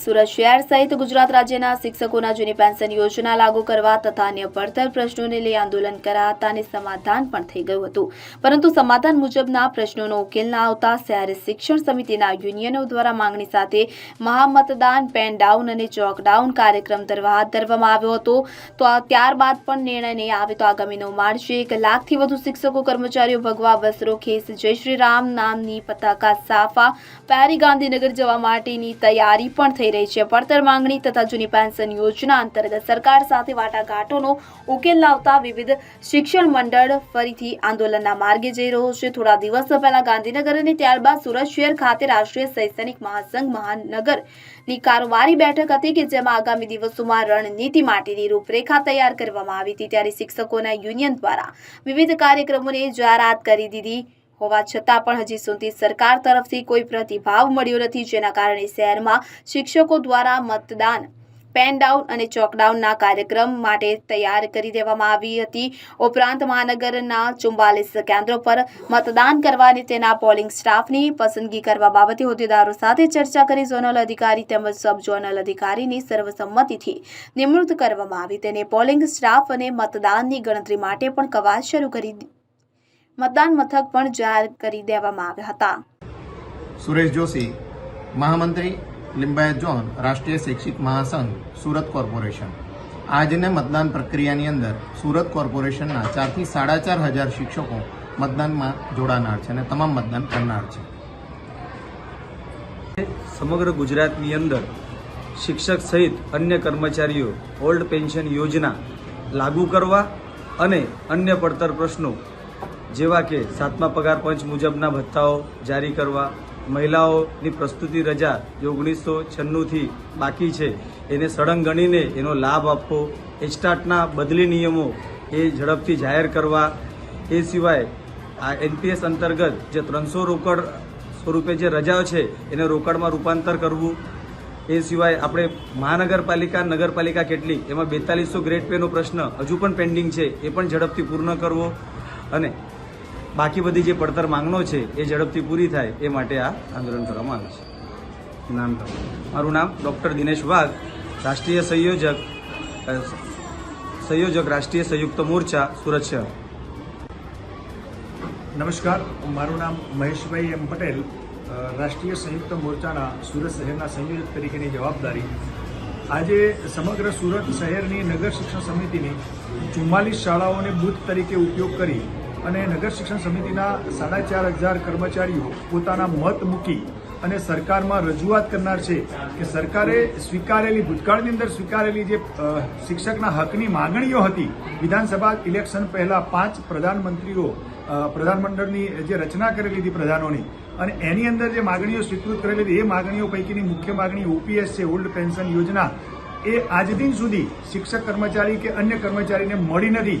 સુરત શહેર સહિત ગુજરાત રાજ્યના શિક્ષકોના જૂની પેન્શન યોજના લાગુ કરવા તથા અન્ય પડતર પ્રશ્નોને લઈ આંદોલન કરાતા અને સમાધાન પણ થઈ ગયું હતું. પરંતુ સમાધાન મુજબના પ્રશ્નોનો ઉકેલ ના આવતા શહેર શિક્ષણ સમિતિના યુનિયનો દ્વારા માંગણી સાથે મહામતદાન, પેન ડાઉન અને ચોક ડાઉન કાર્યક્રમ ધરવા હાથ ધરવામાં આવ્યો હતો. તો ત્યારબાદ પણ નિર્ણય નહીં આવે તો આગામી નવ માર્ચે એક લાખથી વધુ શિક્ષકો, કર્મચારીઓ ભગવા વસ્ત્રો ખેસ જય શ્રી રામ નામની પતાકા સાફા. પહેરી ગાંધીનગર જવા માટેની તૈયારી પણ થઈ રહી છે. પડતર માંગણી તથા જૂની પેન્શન યોજના અંતર્ગત સરકાર સાથે વાટાઘાટોનો ઉકેલ લાવતા વિવિધ શિક્ષણ મંડળ ફરીથી આંદોલનના માર્ગે જઈ રહ્યો છે. થોડા દિવસ પહેલા ગાંધીનગર અને ત્યારબાદ સુરત શહેર ખાતે રાષ્ટ્રીય શૈક્ષણિક મહાસંઘ મહાનગરની કારોબારી બેઠક હતી કે જેમાં આગામી દિવસોમાં રણનીતિ માટેની રૂપરેખા તૈયાર કરવામાં આવી હતી. ત્યારે શિક્ષકોના યુનિયન દ્વારા વિવિધ કાર્યક્રમોની જાહેરાત કરી દીધી હોવા છતાં પણ હજી સુધી સરકાર તરફથી કોઈ પ્રતિભાવ મળ્યો નથી, જેના કારણે શહેરમાં શિક્ષકો દ્વારા મતદાન પેન ડાઉન અને ચોકડાઉનના કાર્યક્રમ માટે તૈયાર કરી દેવામાં આવી હતી. ઉપરાંત મહાનગરના ચુમ્બાલીસ કેન્દ્રો પર મતદાન કરવાની તેના પોલિંગ સ્ટાફની પસંદગી કરવા બાબતે હોદ્દેદારો સાથે ચર્ચા કરી ઝોનલ અધિકારી તેમજ સબ ઝોનલ અધિકારીની સર્વસંમતિથી નિમણૂક કરવામાં આવી. તેને પોલિંગ સ્ટાફ અને મતદાનની ગણતરી માટે પણ કવાયત શરૂ કરી મતદાન મથક પણ જાહેર કરી દેવામાં આવ્યા હતા. સુરેશ જોશી મહામંત્રી લિંબાયત ઝોન રાષ્ટ્રીય શૈક્ષિક મહાસંઘ સુરત કોર્પોરેશન. આજને મતદાન પ્રક્રિયાની અંદર સુરત કોર્પોરેશનના ચારથી સાડા ચાર હજાર શિક્ષકો મતદાનમાં જોડાનાર છે અને તમામ મતદાન કરનાર છે. સમગ્ર ગુજરાતની અંદર શિક્ષક સહિત અન્ય કર્મચારીઓ ઓલ્ડ પેન્શન યોજના લાગુ કરવા અને અન્ય પડતર પ્રશ્નો જેવા કે સાતમા પગાર પંચ મુજબના ભથ્થાઓ જારી કરવા, મહિલાઓની પ્રસ્તુતિ રજા જે ઓગણીસો છન્નુંથી બાકી છે. એને સળંગ ગણીને એનો લાભ આપવો, એચટાટના બદલી નિયમો એ ઝડપથી જાહેર કરવા, એ સિવાય આ એનપીએસ અંતર્ગત જે ત્રણસો રોકડ સ્વરૂપે જે રજાઓ છે, એને રોકડમાં રૂપાંતર કરવું, એ સિવાય આપણે મહાનગરપાલિકા, નગરપાલિકા કેટલી, એમાં બેતાલીસો ગ્રેડ પેનો પ્રશ્ન હજુ પણ પેન્ડિંગ છે, એ પણ ઝડપથી પૂર્ણ કરવો અને બાકી બધી જે પડતર માંગણો છે એ ઝડપથી પૂરી થાય એ માટે આ આંદોલન કરવામાં આવે છે. નામ મારું નામ ડૉક્ટર દિનેશ વાઘ, રાષ્ટ્રીય સંયોજક સંયોજક રાષ્ટ્રીય સંયુક્ત મોરચા, સુરત શહેર. નમસ્કાર, મારું નામ મહેશભાઈ એમ પટેલ રાષ્ટ્રીય સંયુક્ત મોરચાના સુરત શહેરના સંયોજક તરીકેની જવાબદારી. આજે સમગ્ર સુરત શહેરની નગર શિક્ષણ સમિતિની ચુમ્માલીસ શાળાઓને બૂથ તરીકે ઉપયોગ કરી અને નગર શિક્ષણ સમિતિના સાડા ચાર હજાર કર્મચારીઓ પોતાના મત મૂકી અને સરકારમાં રજૂઆત કરનાર છે કે સરકારે સ્વીકારેલી, ભૂતકાળની અંદર સ્વીકારેલી જે શિક્ષકના હકની માગણીઓ હતી, વિધાનસભા ઇલેક્શન પહેલા પાંચ પ્રધાનમંત્રીઓ પ્રધાનમંડળની જે રચના કરેલી હતી પ્રધાનોની અને એની અંદર જે માગણીઓ સ્વીકૃત કરેલી હતી, એ માગણીઓ પૈકીની મુખ્ય માગણી ઓપીએસ છે, ઓલ્ડ પેન્શન યોજના. એ આજ દિન સુધી શિક્ષક કર્મચારી કે અન્ય કર્મચારીને મળી નથી.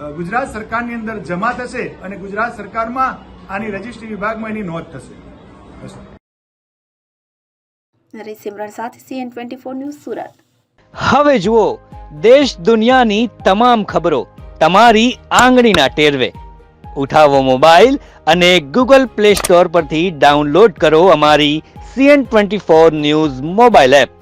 ગુજરાત સરકારની અંદર જમા થશે અને ગુજરાત સરકારમાં આની રજિસ્ટ્રી વિભાગમાં એની નોંધ થશે. નરેશ સિમરણ સાથે CN twenty four news Surat. હવે જુઓ દેશ દુનિયાની તમામ ખબરો તમારી આંગળીના ટેરવે. ઉઠાવો મોબાઈલ અને ગૂગલ પ્લે સ્ટોર પરથી ડાઉનલોડ કરો અમારી CN twenty four news mobile app.